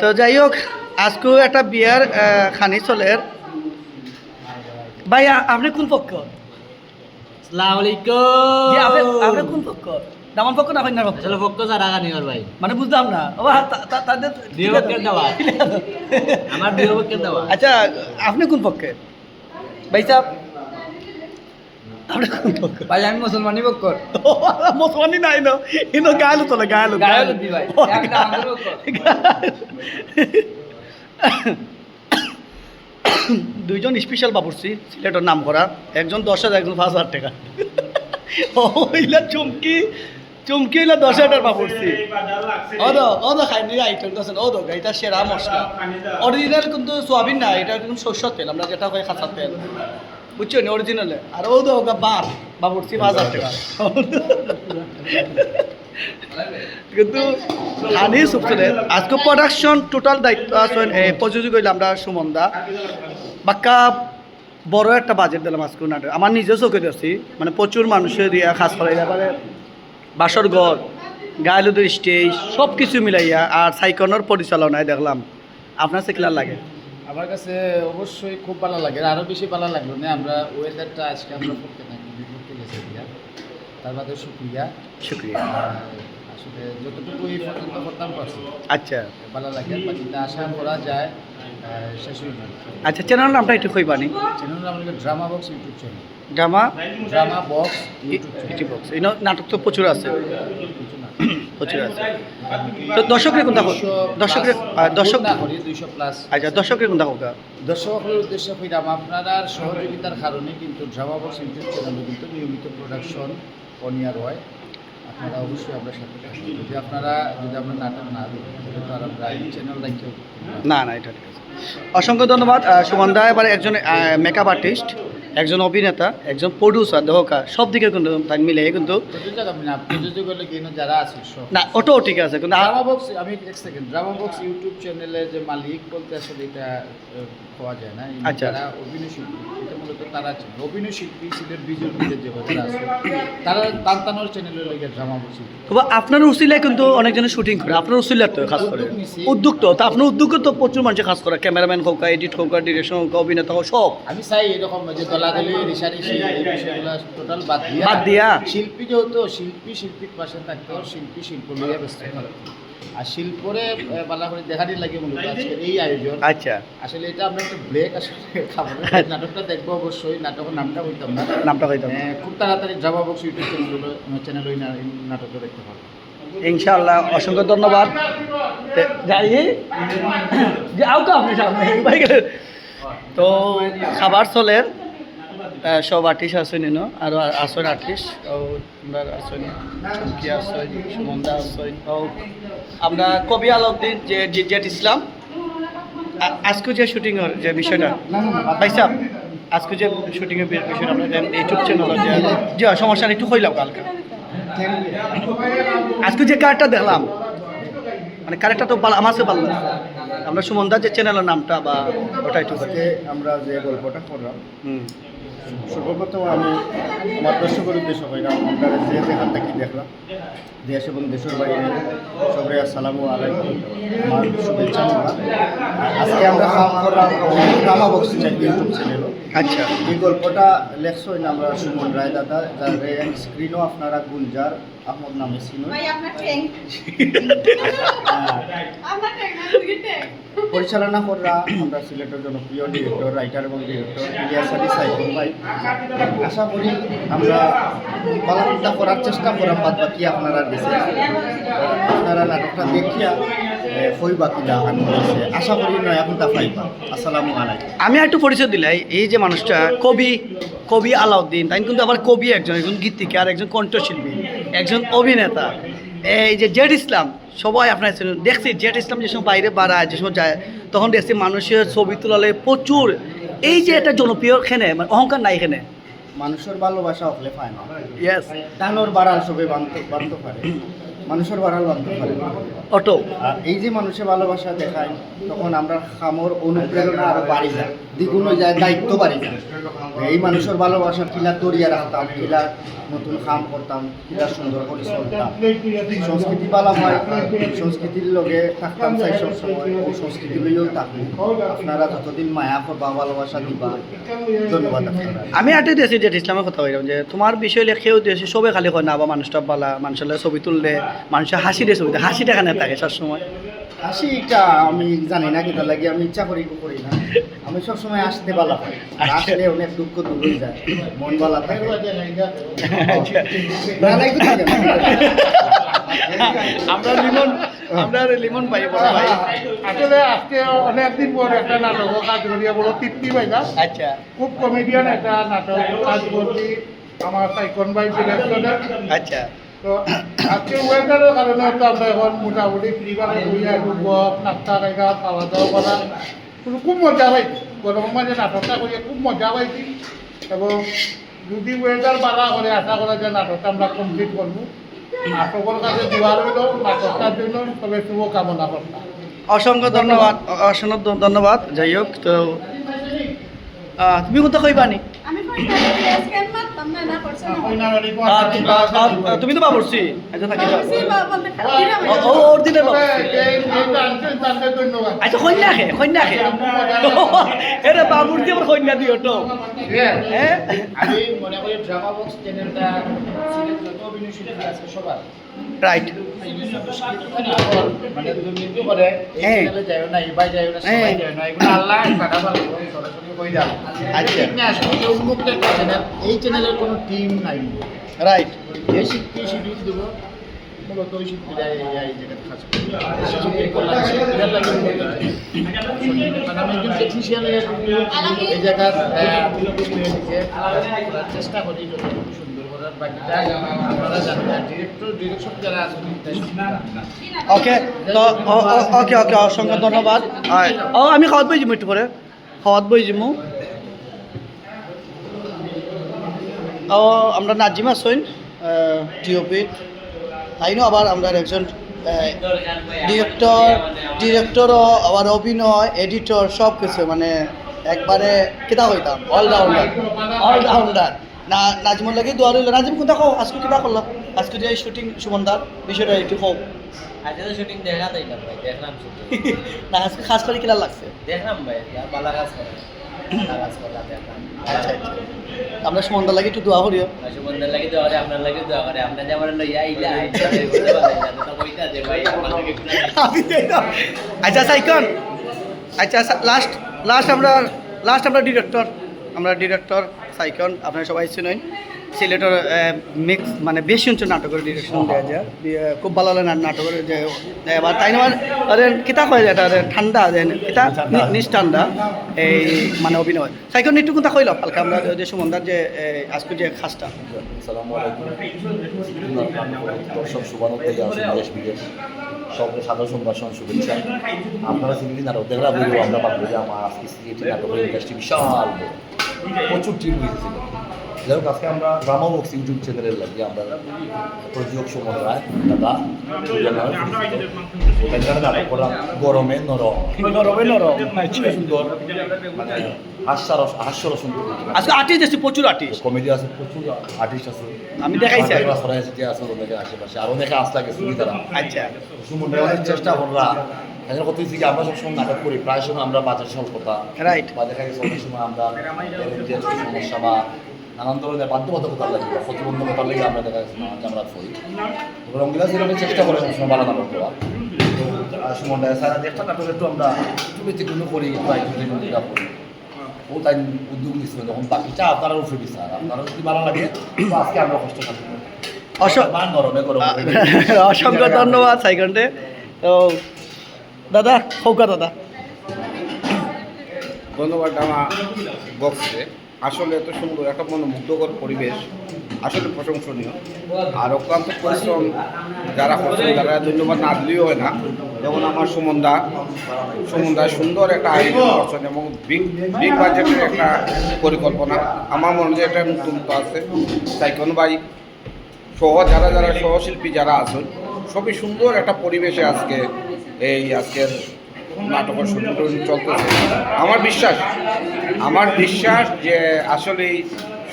তো যাই হোক আজকেও একটা বিয়ার খানি চলের ভাই আপনি কোন পক্ষ? আসসালামু আপনি আপনি কোন পক্ষ? দামান পক্ষ না পক্ষ? আসলে পক্ষ যারা গানি ভাই। মানে বুঝলাম না। তাদের আমার আচ্ছা আপনি কোন পক্ষে? ভাই সাহেব ভাই আমি মুসলমানি পক্ষ মুসলমানি নাই না। ইনো গায়লো তো গায়লো গায়েলো। দি ভাই একটা দুইজন স্পেশাল বাবুর্চি সিলেটের নাম করা। একজন দশ হাজার একজন পাঁচ হাজার টাকা। ও হইলা চুমকি চুমকি হইলা দশ হাজার বাবুর্চি। অদ অদ খাইনি আইটেম আছে অদ এটা সেরা মশলা। অরিজিনাল কিন্তু সোয়াবিন না এটা কিন্তু শস্য তেল আমরা যেটা হয় খাঁচা তেল। বুঝছ নি অরিজিনালে আর ও তো বার বাবুর্চি পাঁচ হাজার টাকা কিন্তু হানি সুপসেলের আজকে প্রোডাকশন টোটাল দায়িত্ব এই প্রযোজক হইলে আমরা সুমন্দা বাক্কা বড় একটা বাজেট দিলাম আজকে নাটক আমার নিজেও চোখে দেখছি মানে প্রচুর মানুষের দিয়া খাস করাই পারে বাসর ঘর গায়লুদের স্টেজ সব কিছু মিলাইয়া আর সাইকনের পরিচালনায় দেখলাম আপনার সে লাগে আমার কাছে অবশ্যই খুব ভালো লাগে আরও বেশি ভালো লাগল না আমরা ওয়েদারটা আজকে আমরা করতে থাকি করতে গেছি দিয়া তার বাদে শুক্রিয়া। শুক্রিয়া। আসলে যতটুকু এই পর্যন্ত করতাম পারছি আচ্ছা। ভালো লাগে বাকি আশা করা যায় আচ্ছা চ্যানেল নামটা একটু কইবানি চ্যানেল আমাদের drama box YouTube channel drama drama box YouTube box এই নাটক তো প্রচুর আছে। প্রচুর আছে। তো দর্শকরে কোনটা দর্শকরে দর্শক না করি দুইশো প্লাস আচ্ছা দর্শকরে কোনটা হোক দর্শকের উদ্দেশ্যে কইরাম আপনার সহযোগিতার কারণে কিন্তু ড্রামা বক্স ইউটিউব চ্যানেলে কিন্তু নিয়মিত প্রোডাকশন অনিয়ার হয় আপনারা অবশ্যই আপনার সাথে যদি আপনারা যদি আপনার নাটক না দিই তাহলে তো আর আমরা এই চ্যানেল রাখতে না। না এটা ঠিক আছে। অসংখ্য ধন্যবাদ সুমন দা এবার একজন মেকআপ আর্টিস্ট একজন অভিনেতা একজন প্রডিউসার দেহকা সব দিকে কিন্তু তাই মিলে কিন্তু যারা আছে সব। না ওটাও ঠিক আছে কিন্তু ড্রামা বক্স আমি এক সেকেন্ড ড্রামা বক্স ইউটিউব চ্যানেলের যে মালিক বলতে আসলে এটা পাওয়া যায় না। আচ্ছা। যারা অভিনয় শিল্পী তারা অভিনয় শিল্পী ছিলেন বিজয় বিজয় যে যারা আছে তারা তান্তানোর চ্যানেলের লাগে ড্রামা বক্স তবে আপনার উসিলায় কিন্তু অনেকজনের শুটিং করে। আপনার উসিলার তো খাস করে। উদ্যোগ তো। তা আপনার উদ্যোগ তো প্রচুর মানুষের খাস করে। ক্যামেরাম্যান হোক এডিট হোক ডিরেকশন হোক অভিনেতা হোক সব। আমি চাই এরকম যে দলাদলি রিসারিসি এই বিষয়গুলো টোটাল বাদ দিয়া। বাদ দিয়া? শিল্পী যেহেতু শিল্পী শিল্পীর পাশে থাকতে শিল্পী শিল্প লইয়া ব্যস্ত থাকতে। আর শিল্পরে আহ, বালা করে দেখানি লাগে মূলত আজকে এই আয়োজন। আচ্ছা। আসলে এটা আমরা একটু ব্রেক আসলে খাব না। নাটকটা দেখব অবশ্যই নাটকের নামটা বলতাম না। নামটা হইতাম আহ, খুব তাড়াতাড়ি drama box YouTube channel channel ওই নাটকটা দেখতে পারব ইনশাআল্লাহ অসংখ্য ধন্যবাদ। তে- যাই। যে আপনি সামনে। তো খাবার চলের আহ, সব আর্টিস্ট আসেন এনো আর আসেন আর্টিস্ট। আমরা আসেন চুমকি আসেন সুমন্দা আসেন ও আমরা কবি আলাউদ্দিন যে জেট ইসলাম আজকে যে শুটিং যে বিষয়টা ভাই সাহেব আজকে যে শুটিং এর বিষয়টা আমরা যে ইউটিউব চ্যানেল যে যে সমস্যা একটু কইলাম কালকে আজকে যে কার্ডটা দেখলাম মানে কারেক্টটা তো ভালো- আমার কাছে ভালো লাগছে। আমরা সুমনদার যে চ্যানেলের নামটা বা ওটা একটু। আমরা যে গল্পটা করলাম হুম সর্বপ্রথম আমি আমার দর্শকের উদ্দেশ্য কইলাম আপনারা যে যেখান থেকে দেখলাম দেশ এবং দেশের বাইরে সবাই আসসালামু আলাইকুম আমার শুভেচ্ছা আজকে আমরা কাম করলাম কামা বক্স ইউটিউব চ্যানেল আচ্ছা। এই গল্পটা লেখছই না আমরা সুমন রায় দাদা যার স্ক্রিনও আপনারা গুলজার আহমদ নামে তুই ট্যাঙ্ক পরিচালনা কররা আমরা সিলেটের জনপ্রিয় ডিরেক্টর রাইটার এবং ডিরেক্টর ইলিয়াস আলী সাইফুল ভাই। আশা করি আমরা পালনটা করার চেষ্টা করাম বাদ বাকি আপনারা দিছে আপনারা নাটকটা দেখিয়া করি আমি একটু পরিচয় দিলাই এই যে মানুষটা কবি কবি আলাউদ্দিন তাই কিন্তু আবার কবি একজন একজন গীতিকার একজন কণ্ঠশিল্পী। একজন অভিনেতা। এই যে জেড ইসলাম সবাই আপনার। দেখছি জেড ইসলাম যে সময় বাইরে বাড়ায় যে সময় যায় তখন দেখছি মানুষের ছবি তোলালে প্রচুর। এই যে একটা জনপ্রিয় খেনে মানে অহংকার নাই এখানে। মানুষের ভালোবাসা হলে পায় না। ইয়েস দানোর বাড়াল সবে বানতে বানতে পারে। মানুষের বাড়াল বাঁধতে পারে অটো। এই যে মানুষের ভালোবাসা দেখায় তখন আমরা খামর অনুপ্রেরণা আরও বাড়ি যায়। দ্বিগুণ হয়ে যায় দায়িত্ব বাড়ি যায় এই মানুষের ভালোবাসা কিলা তরিয়া রাখতাম কিলা নতুন কাম করতাম কিলা সুন্দর করে চলতাম। সংস্কৃতি পালা হয় সংস্কৃতির লগে থাকতাম চাই সব সময় ও সংস্কৃতি লইও থাকব। আপনারা যতদিন মায়া করবা ভালোবাসা দিবা ধন্যবাদ আমি আটে দিয়েছি যে ইসলামের কথা কইলাম যে তোমার বিষয় লেখেও দিয়েছি সবে খালি কয় না বা মানুষটা পালা মানুষের ছবি তুললে মানুষের হাসি দিয়ে ছবি দেয়। হাসিটা এখানে থাকে সবসময়? হাসিটা আমি জানি না কিতা লাগে আমি ইচ্ছা করি করি না। আমি সবসময় আসতে বালা পাই। আর আসলে অনেক দুঃখ দূর হয়ে যায়। মন বালা থাকে। না না না। আমরা লিমন আমরা লিমন ভাই বড় ভাই। আসলে আজকে অনেকদিন পর একটা নাটক কাজ করিয়া বড় তৃপ্তি পাইলাম। আচ্ছা। খুব কমেডিয়ান একটা নাটক কাজ করছি আমার সাইকন ভাই আচ্ছা। তো আজকে ওয়েদারের কারণে তো আমরা এখন মোটামুটি ফ্রিবারে ঘুরিয়া একটু গপ নাস্তা খাওয়া দাওয়া করা। কিন্তু খুব মজা পাইছি। গরমের মাঝে নাটকটা করিয়া খুব মজা পাইছি। এবং যদি ওয়েদার বাড়া করে আশা করা যে নাটকটা আমরা কমপ্লিট করব। নাটকের কাছে দোয়া রইল নাটকটার জন্য সবাই শুভ কামনা করতাম অসংখ্য ধন্যবাদ। অসংখ্য ধন্যবাদ। যাই হোক তো তুমি কোথাও কইবানি আমি তুমি তো বাবরছি আচ্ছা ওর দিনে আচ্ছা কন্যা খে কন্যা বাবুর দিয়ে আবার কন্যা দিও তো হ্যাঁ মনে করি ড্রামা বক্স চ্যানেলটা সবার রাইট মানে এই। চ্যানেলে চ্যানেলের কোনো টিম নাই। রাইট যে শিল্পী শিডিউল দেবো মূলত ওই শিল্পীরা এই জায়গায় কাজ আমি একজন টেকনিশিয়ান এই জায়গার করার চেষ্টা করি যতটুকু সুন্দর করার। বাকিটা আপনারা জানেন ডিরেক্টর ডিরেকশন যারা আছেন ওকে তো ওকে ওকে অসংখ্য ধন্যবাদ। ও আমি খাওয়াত বই একটু পরে। খাওয়াত বই যাব ও আমরা নাজিমা সইন ডিওপি তাইনো আবার আমরা একজন ডিরেক্টর ডিরেক্টরও আবার অভিনয় এডিটর সব কিছু মানে একবারে কিতা হইতাম অলরাউন্ডার অলরাউন্ডার না নাজিমুর লাগে দোয়া রইল। নাজিম কোনটা কও? আজকে কিতা করল? আজকে যে শুটিং সুমনদার বিষয়টা একটু কও। আজকে তো শুটিং দেখা তাই না ভাই দেখলাম না আজকে খাস করে কিলা লাগছে? দেখলাম ভাই বালা কাজ করে। আচ্ছা আচ্ছা আমরা সুমনদার লাগে একটু দোয়া করিও। লাগে দোয়া করে আপনার লাগে দোয়া করে। আপনার আইলা যে আমার। আচ্ছা সাইকন আচ্ছা লাস্ট লাস্ট আমরা লাস্ট আমরা ডিরেক্টর আমরা ডিরেক্টর সাইকন আপনারা সবাই চিনেন সিলেটের মিক্স মানে বেশি অঞ্চল নাটকের ডিরেকশন দেওয়া যায়। খুব ভালো লাগে নাটকের যে এবার তাই না আরে কিতা কয় এটা আরে ঠান্ডা যে কিতা নিজ ঠান্ডা। এই মানে অভিনয়। সাইকেল একটু কথা কইল হালকা আমরা যে সুমনদার যে আজকে যে খাসটা আসসালামু আলাইকুম। দর্শক আসুন দেশ বিদেশ। সব সাধারণ সম্ভাষণ শুভেচ্ছা। আপনারা নাটক আমরা পাবো যে আমার আজকে নাটকের ইন্ডাস্ট্রি বিশাল প্রচুর টিম হয়েছিল যাই হোক আজকে আমরা ড্রামা বক্স ইউটিউব চ্যানেলের লাগে আমরা প্রযোজক সুমন রায় দাদা নাটক করলাম গরমে নরম। গরমে নরম। সুন্দর মানে হাস্যরস হাস্যরসন আজকে আর্টিস্ট এসেছে প্রচুর আর্টিস্ট কমেডি আছে প্রচুর আর্টিস্ট আছে। আমি দেখাইছি আছে অনেকে আশেপাশে আর অনেকে আসতে গেছে তারা। আচ্ছা। চেষ্টা করলা। এখন কত হয়েছে আমরা সবসময় নাটক করি প্রায় সময় আমরা বাজার স্বল্পতা Right. বা দেখা গেছে অনেক সময় আমরা সমস্যা বা নানান ধরনের বাধ্যবাধকতার লাগে বা প্রতিবন্ধকতার লাগে আমরা দেখা আমরা করি। রঙ্গিলা সিলেটে চেষ্টা করে সবসময় ভালো নাটক করা তো সুমন স্যার একটা নাটক একটু আমরা একটু ব্যতিক্রম করি একটু আইডিয়া করি। ও তাই উদ্যোগ নিচ্ছিল যখন বাকিটা আপনারা উঠে বিচার আপনারা যদি ভালো লাগে তো আজকে আমরা কষ্ট গরম অসংখ্য ধন্যবাদ সাইকন্ডে তো দাদা হৌকা দাদা। ধন্যবাদ আমার বক্সে। আসলে এত সুন্দর একটা মনোমুগ্ধকর পরিবেশ, আসলে প্রশংসনীয়। আর অক্লান্ত পরিশ্রম যারা করছেন, তারা ধন্যবাদ না দিলেও হয় না। যেমন আমার সুমনদা সুমনদা সুন্দর একটা আয়োজন করছেন এবং বিগ বিগ বাজেটের একটা পরিকল্পনা। আমার মনে হয় একটা নতুন তো আছে। সাইকন ভাই সহ যারা যারা সহশিল্পী যারা আছেন, সবই সুন্দর একটা পরিবেশে আজকে এই, আজকের নাটকের শুটিং চলতেছে। আমার বিশ্বাস আমার বিশ্বাস যে আসলেই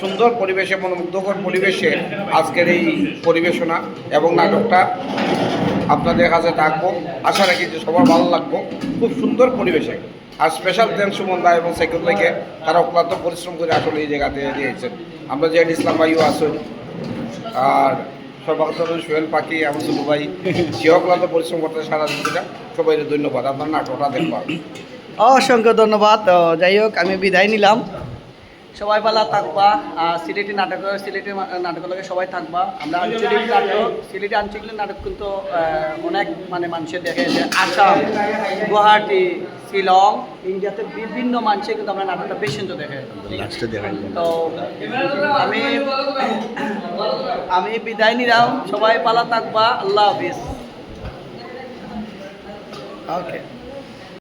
সুন্দর পরিবেশে মনোমুগ্ধকর পরিবেশে আজকের এই পরিবেশনা এবং নাটকটা আপনাদের কাছে থাকব। আশা রাখি যে সবার ভালো লাগবো। খুব সুন্দর পরিবেশে। আর স্পেশাল থ্যাংক সুমন দা এবং সাইকেল ভাইকে তারা অক্লান্ত পরিশ্রম করে আসলে এই জায়গাতে দিয়েছেন আমরা যে ইসলাম ভাইও আসুন আর সর্বাগত সোহেল পাখি, আমার দুবাই ভাই সেও অক্লান্ত পরিশ্রম করতে সারা দিনটা সবাই ধন্যবাদ, আপনার নাটকটা দেখবা অসংখ্য ধন্যবাদ। যাই হোক, আমি বিদায় নিলাম। সবাই পালা থাকবা আর সিলেটি নাটক সিলেটি নাটকের লগে সবাই থাকবা। আমরা আঞ্চলিক নাটক সিলেটি আঞ্চলিক নাটক কিন্তু অনেক মানে মানুষের দেখে যে আসাম গুয়াহাটি শিলং ইন্ডিয়াতে বিভিন্ন মানুষে কিন্তু আমরা নাটকটা বেশি কিন্তু দেখে। তো আমি আমি বিদায় নিলাম। সবাই পালা থাকবা। আল্লাহ হাফিজ। ওকে